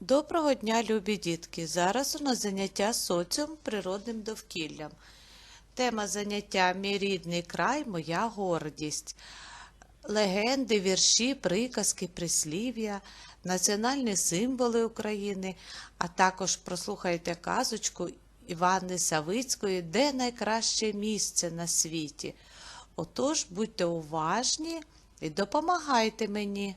Доброго дня, любі дітки! Зараз у нас заняття соціум природним довкіллям. Тема заняття Мій рідний край, моя гордість. Легенди, вірші, приказки, прислів'я, національні символи України, а також прослухайте казочку Івани Савицької Де найкраще місце на світі. Отож, будьте уважні і допомагайте мені.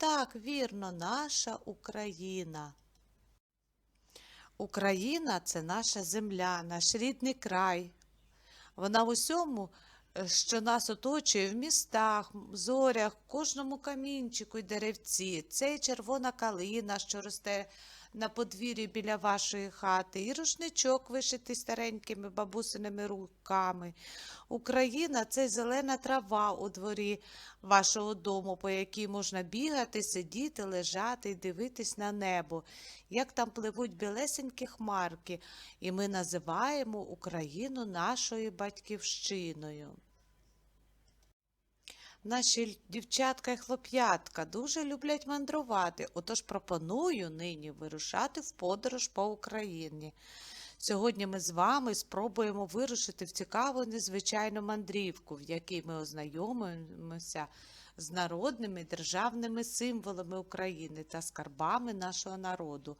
Так, вірно, наша Україна. Україна це наша земля, наш рідний край. Вона в усьому, е, що нас оточує в містах, зорях, кожному камінчику й деревці. Це червона калина, що росте на подвір'ї біля вашої хати, і рушничок вишитий старенькими бабусиними руками. Україна це зелена трава у дворі вашого дому, по якій можна бігати, сидіти, лежати і дивитись на небо, як там пливуть білесенькі хмарки, і ми називаємо Україну нашою батьківщиною. Наші дівчатка і хлоп'ятка дуже люблять мандрувати, отож пропоную нині вирушати в подорож по Україні. Сьогодні ми з вами спробуємо вирушити в цікаву незвичайну мандрівку, в якій ми ознайомимося з народними державними символами України та скарбами нашого народу.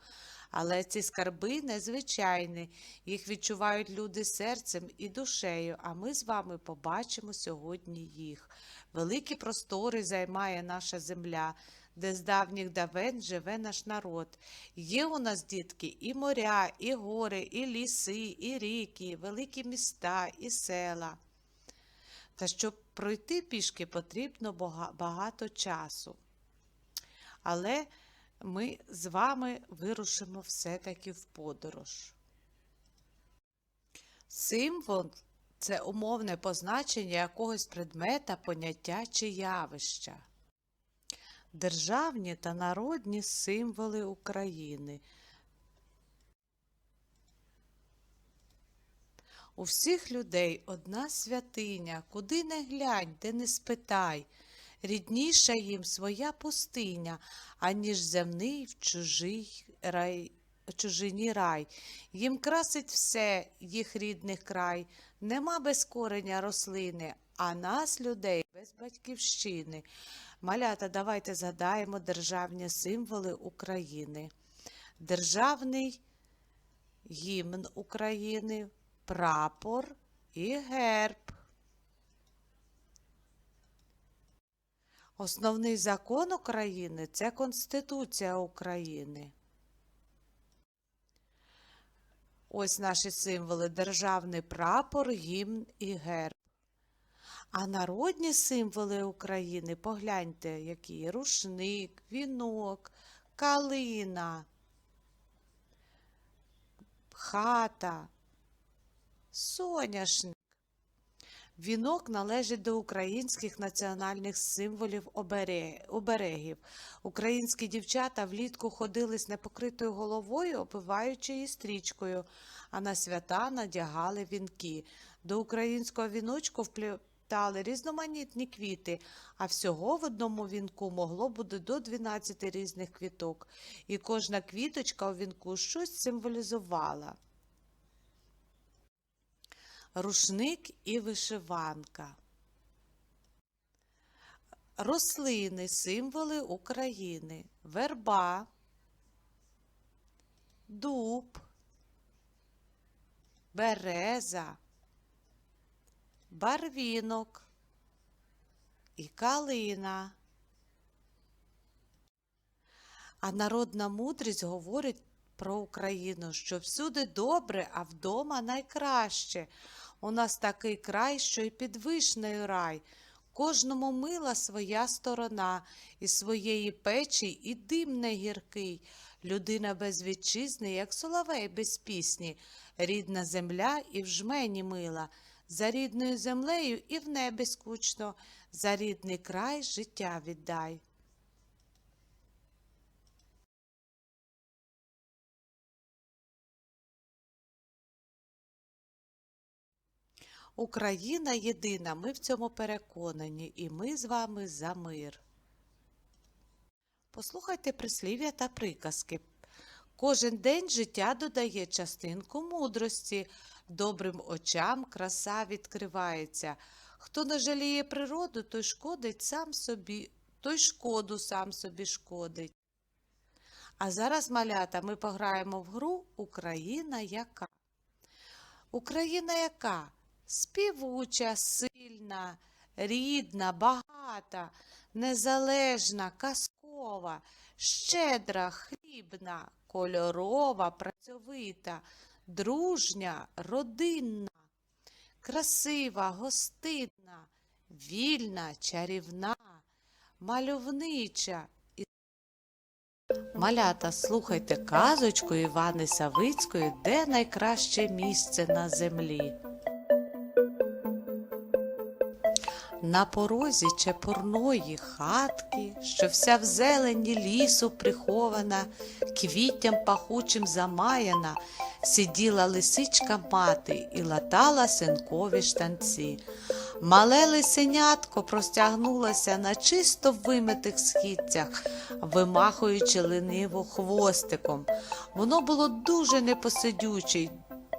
Але ці скарби незвичайні, їх відчувають люди серцем і душею, а ми з вами побачимо сьогодні їх. Великі простори займає наша земля, де з давніх давен живе наш народ. Є у нас, дітки, і моря, і гори, і ліси, і ріки, великі міста, і села. Та щоб пройти пішки, потрібно багато часу. Але ми з вами вирушимо все-таки в подорож. Символ це умовне позначення якогось предмета, поняття чи явища. Державні та народні символи України. У всіх людей одна святиня, куди не глянь, де не спитай. Рідніша їм своя пустиня, аніж земний в чужий рай, чужині рай. Їм красить все їх рідний край, нема без кореня рослини, а нас, людей, без батьківщини. Малята, давайте згадаємо державні символи України. Державний гімн України, прапор і герб. Основний закон України це Конституція України. Ось наші символи державний прапор, гімн і герб. А народні символи України, погляньте, які рушник, вінок, калина, хата, соняшник. Вінок належить до українських національних символів оберегів. Українські дівчата влітку ходили з непокритою головою, опиваючи її стрічкою, а на свята надягали вінки. До українського віночку вплітали різноманітні квіти, а всього в одному вінку могло бути до 12 різних квіток, і кожна квіточка у вінку щось символізувала рушник і вишиванка. Рослини, символи України, верба, дуб, береза, барвінок і калина. А народна мудрість говорить про Україну, що всюди добре, а вдома найкраще. У нас такий край, що й під вишнею рай. Кожному мила своя сторона, і своєї печі і дим не гіркий. Людина без вітчизни, як соловей без пісні, рідна земля і в жмені мила, за рідною землею і в небі скучно, за рідний край життя віддай. Україна єдина, ми в цьому переконані, і ми з вами за мир. Послухайте прислів'я та приказки. Кожен день життя додає частинку мудрості, добрим очам краса відкривається. Хто не жаліє природу, той шкодить сам собі, той шкоду сам собі шкодить. А зараз, малята, ми пограємо в гру Україна яка. Україна яка? Співуча, сильна, рідна, багата, незалежна, казкова, щедра, хлібна, кольорова, працьовита, дружня, родинна, красива, гостинна, вільна, чарівна, мальовнича. Малята, слухайте казочку Івани Савицької, де найкраще місце на землі. На порозі чепурної хатки, що вся в зелені лісу прихована, квіттям пахучим замаяна, сиділа лисичка мати і латала синкові штанці. Мале лисенятко простягнулося на чисто вимитих східцях, вимахуючи лениво хвостиком. Воно було дуже непосидюче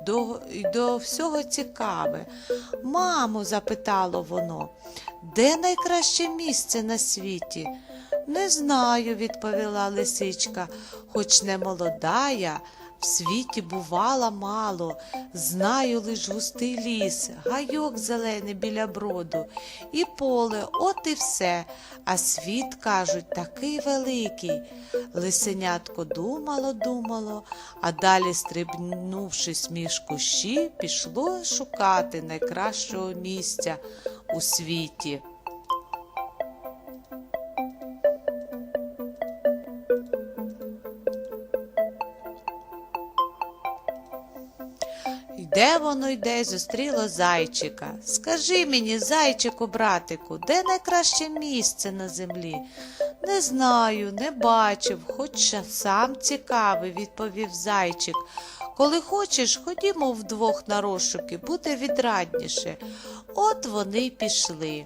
до, до всього цікаве. Мамо, запитало воно, де найкраще місце на світі? Не знаю, відповіла лисичка, хоч не молода я, в світі бувала мало, знаю лиш густий ліс, гайок зелений біля броду, і поле, от і все. А світ, кажуть, такий великий. Лисенятко думало, думало, а далі, стрибнувшись між кущі, пішло шукати найкращого місця у світі. Йде воно йде, зустріло зайчика. Скажи мені, зайчику, братику, де найкраще місце на землі? Не знаю, не бачив, хоч сам цікавий, відповів зайчик. Коли хочеш, ходімо вдвох на розшуки, буде відрадніше. От вони й пішли.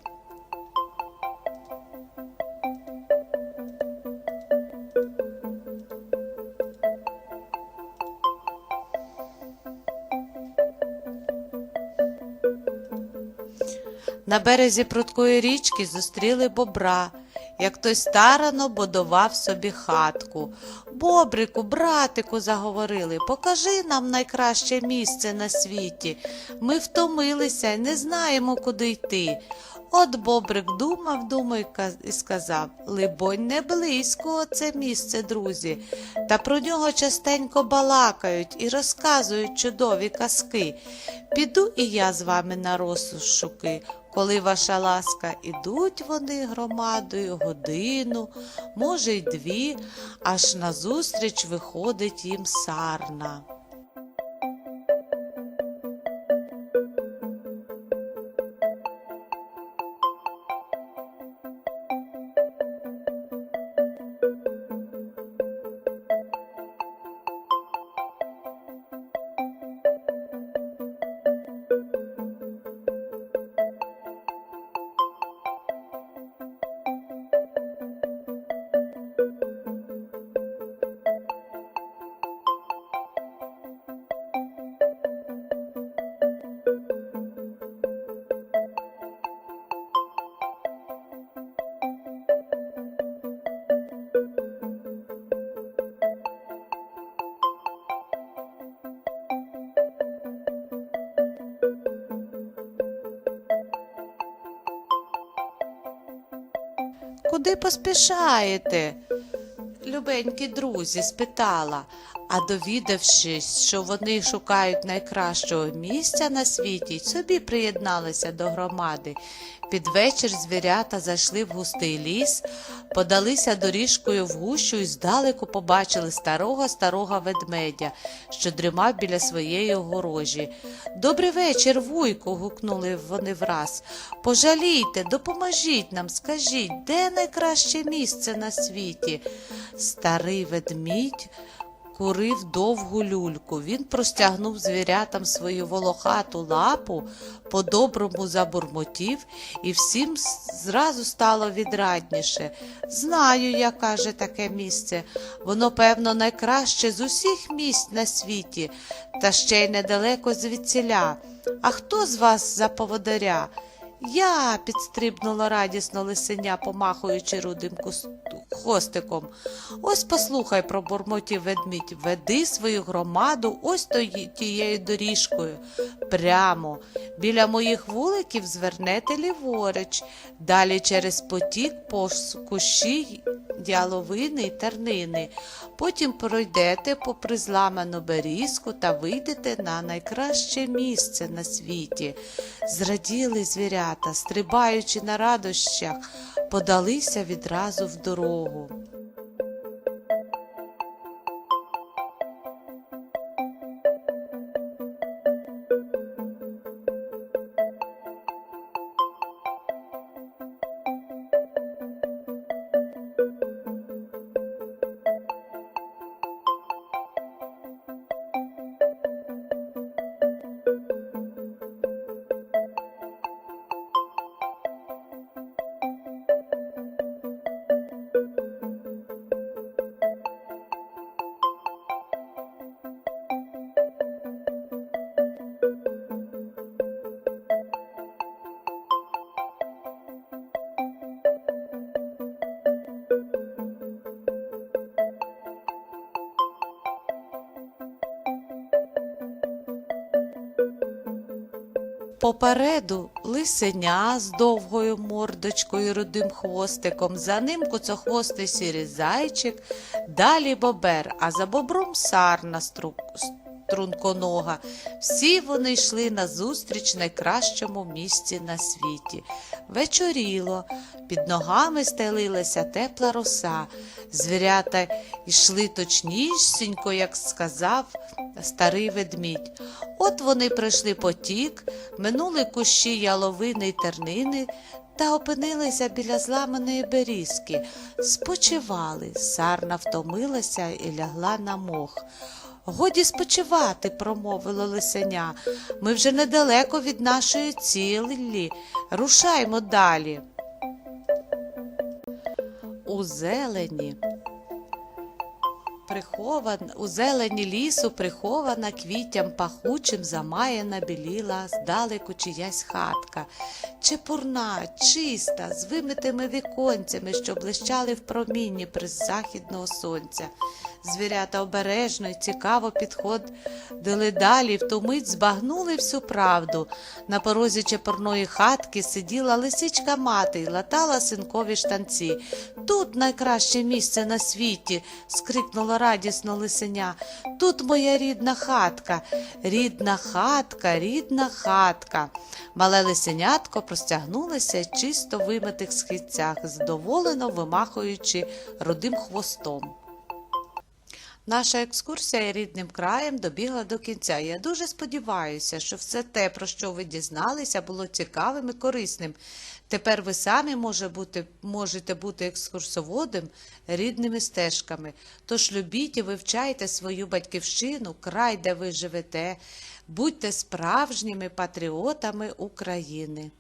На березі прудкої річки зустріли бобра, як той старано будував собі хатку. Бобрику, братику, заговорили, покажи нам найкраще місце на світі. Ми втомилися і не знаємо, куди йти. От бобрик думав, думав і сказав Либонь, не близько це місце, друзі. Та про нього частенько балакають і розказують чудові казки. Піду і я з вами на розшуки. Коли ваша ласка, ідуть вони громадою годину, може, й дві, аж назустріч виходить їм сарна. Куди поспішаєте? Любенькі друзі спитала, а довідавшись, що вони шукають найкращого місця на світі, собі приєдналися до громади. Під вечір звірята зайшли в густий ліс, подалися доріжкою в гущу і здалеку побачили старого старого ведмедя, що дрімав біля своєї огорожі. Добрий вечір, вуйку. гукнули вони враз. Пожалійте, допоможіть нам, скажіть, де найкраще місце на світі? Старий ведмідь курив довгу люльку. Він простягнув звірятам свою волохату лапу, по-доброму забурмотів, і всім зразу стало відрадніше. Знаю, я каже таке місце. Воно, певно, найкраще з усіх місць на світі, та ще й недалеко звідсіля. А хто з вас за поводаря? Я, підстрибнула радісно лисеня, помахуючи рудим хвостиком. Ось послухай, пробурмотів ведмідь, веди свою громаду ось тією доріжкою. Прямо біля моїх вуликів звернете ліворуч, далі через потік по кущі яловини й тернини. Потім пройдете попри зламану берізку та вийдете на найкраще місце на світі. Зраділи звірята, стрибаючи на радощах, подалися відразу в дорогу. Попереду лисеня з довгою мордочкою і рудим хвостиком, за ним куцохвостий сірий зайчик, далі бобер, а за бобром сарна стру... струнконога. Всі вони йшли назустріч найкращому місці на світі. Вечоріло, під ногами стелилася тепла роса. Звірята йшли точнісінько, як сказав старий ведмідь. От вони пройшли потік, минули кущі яловини й тернини та опинилися біля зламаної берізки. Спочивали, сарна втомилася і лягла на мох. Годі спочивати, промовило лисеня. Ми вже недалеко від нашої цілі. Рушаймо далі. У зелені Прихован, у зелені лісу прихована квіттям пахучим замаяна біліла здалеку чиясь хатка. Чепурна, чиста, з вимитими віконцями, що блищали в промінні при західного сонця. Звірята обережно й цікаво підходили далі, в ту мить збагнули всю правду. На порозі чепурної хатки сиділа лисичка мати й латала синкові штанці. Тут найкраще місце на світі, скрикнула радісно лисеня. Тут моя рідна хатка, рідна хатка, рідна хатка. Мале лисенятко простягнулося чисто вимитих східцях, задоволено вимахуючи рудим хвостом. Наша екскурсія рідним краєм добігла до кінця. Я дуже сподіваюся, що все те, про що ви дізналися, було цікавим і корисним. Тепер ви самі може бути, можете бути екскурсоводом рідними стежками. Тож любіть і вивчайте свою батьківщину, край, де ви живете, будьте справжніми патріотами України.